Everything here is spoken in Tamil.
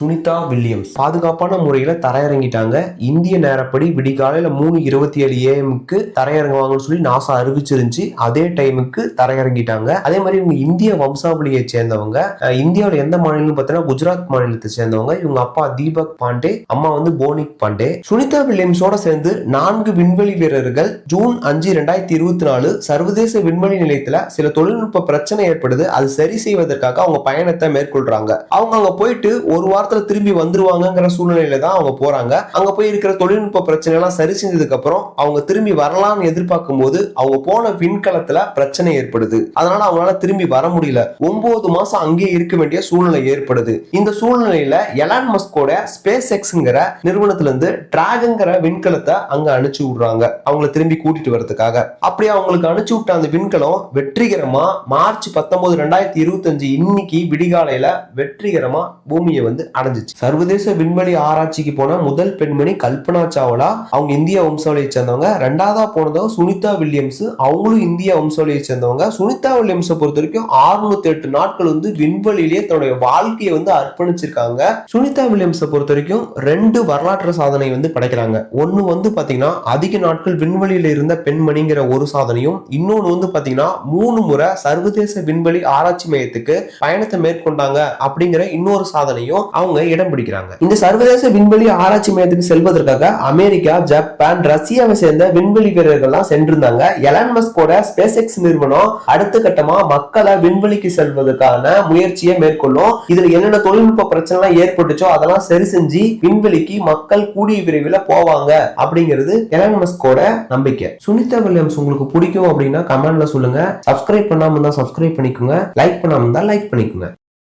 சுனிதா வில்லியம்ஸ். பாதுகாப்பான முறையில தரையிறங்கிட்டாங்க. இந்திய நேரப்படி விடிகாலையில மூணு இருபத்தி ஏழு ஏஎம்க்கு தரையிறங்குவாங்கன்னு சொல்லி நாசா அறிவிச்சிருந்துச்சு. அதே டைமுக்கு தரையிறங்கிட்டாங்க. அதே மாதிரி இவங்க இந்திய வம்சாவளியை சேர்ந்தவங்க. இந்தியாவில் எந்த மாநிலம் பார்த்தீங்கன்னா குஜராத் மாநிலத்தை சேர்ந்தவங்க. இவங்க அப்பா தீபக் பாண்டே அம்மா வந்து போனிக் பாண்டே. சுனிதா வில்லியம்ஸோட சேர்ந்து நான்கு விண்வெளி வீரர்கள் ஜூன் அஞ்சு ரெண்டாயிரத்தி இருபத்தி நாலு சர்வதேச விண்வெளி நிலையத்துல சில தொழில்நுட்ப பிரச்சனை ஏற்படுது. அது சரி செய்வதற்காக அவங்க பயணத்தை மேற்கொள்றாங்க. அவங்க அங்க போயிட்டு ஒரு காலத்துல திரும்பி வந்துருவாங்கிற சூழ்நிலையில தான் அவங்க போறாங்க. அங்க போய் இருக்கிற தொழில்நுட்ப பிரச்சனை எல்லாம் சரி செஞ்சதுக்கு அப்புறம் அவங்க திரும்பி வரலாம்னு எதிர்பார்க்கும் போது அவங்க போன விண்கலத்துல பிரச்சனை ஏற்படுது. அதனால அவங்களால திரும்பி வர முடியல. ஒன்பது மாசம் அங்கேயே இருக்க வேண்டிய சூழ்நிலை ஏற்படுது. இந்த சூழ்நிலையில எலான் மஸ்கோட ஸ்பேஸ் எக்ஸ்ங்கிற நிறுவனத்துல இருந்து டிராகங்கிற விண்கலத்தை அங்க அனுப்பிச்சு விடுறாங்க. அவங்கள திரும்பி கூட்டிட்டு வரதுக்காக அப்படி அவங்களுக்கு அனுப்பிச்சு விட்ட அந்த விண்கலம் வெற்றிகரமா மார்ச் பத்தொன்பது ரெண்டாயிரத்தி இருபத்தஞ்சு இன்னைக்கு விடிகாலையில வெற்றிகரமா பூமியை வந்து அடைஞ்சிச்சு. சர்வதேச விண்வெளி ஆராய்ச்சிக்கு போன முதல் பெண்மணி கல்பனா சாவ்லா அவங்க இந்திய வம்சாவளியை சேர்ந்தவங்க. ரெண்டாவதா போனதும் சுனிதா வில்லியம்ஸ். அவங்களும் இந்திய வம்சாவளியை சேர்ந்தவங்க. சுனிதா வில்லியம்ஸை பொறுத்த வரைக்கும் 608 எட்டு நாட்கள் வந்து விண்வெளியிலேயே தன்னுடைய வாழ்க்கையை வந்து அர்ப்பணிச்சிருக்காங்க. சுனிதா வில்லியம்ஸை பொறுத்த வரைக்கும் ரெண்டு வரலாற்று சாதனை வந்து படைக்கிறாங்க. ஒன்னு வந்து பாத்தீங்கன்னா அதிக நாட்கள் விண்வெளியில இருந்த பெண்மணிங்கிற ஒரு சாதனையும் இன்னொன்னு வந்து பாத்தீங்கன்னா மூணு முறை சர்வதேச விண்வெளி ஆராய்ச்சி மையத்துக்கு பயணத்தை மேற்கொண்டாங்க அப்படிங்கிற இன்னொரு சாதனையும் அவங்க அவங்க இடம் பிடிக்கிறாங்க. இந்த சர்வதேச விண்வெளி ஆராய்ச்சி மையத்துக்கு செல்வதற்காக அமெரிக்கா ஜப்பான் ரஷ்யாவை சேர்ந்த விண்வெளி வீரர்கள்லாம் சென்றிருந்தாங்க. எலான் மஸ்கோட ஸ்பேஸ் எக்ஸ் நிறுவனம் அடுத்த கட்டமா மக்களை விண்வெளிக்கு செல்வதற்கான முயற்சியை மேற்கொள்ளும். இதுல என்னென்ன தொழில்நுட்ப பிரச்சனை எல்லாம் ஏற்பட்டுச்சோ அதெல்லாம் சரி செஞ்சு விண்வெளிக்கு மக்கள் கூடிய விரைவில் போவாங்க அப்படிங்கிறது எலான் மஸ்கோட நம்பிக்கை. சுனிதா வில்லியம்ஸ் உங்களுக்கு பிடிக்கும் அப்படின்னா கமெண்ட்ல சொல்லுங்க. சப்ஸ்கிரைப் பண்ணாம இருந்தா சப்ஸ்கிரைப் பண்ணிக்கோங்க. லைக் பண்ணாம இருந்தா லைக் பண்ணிக்கோங்க.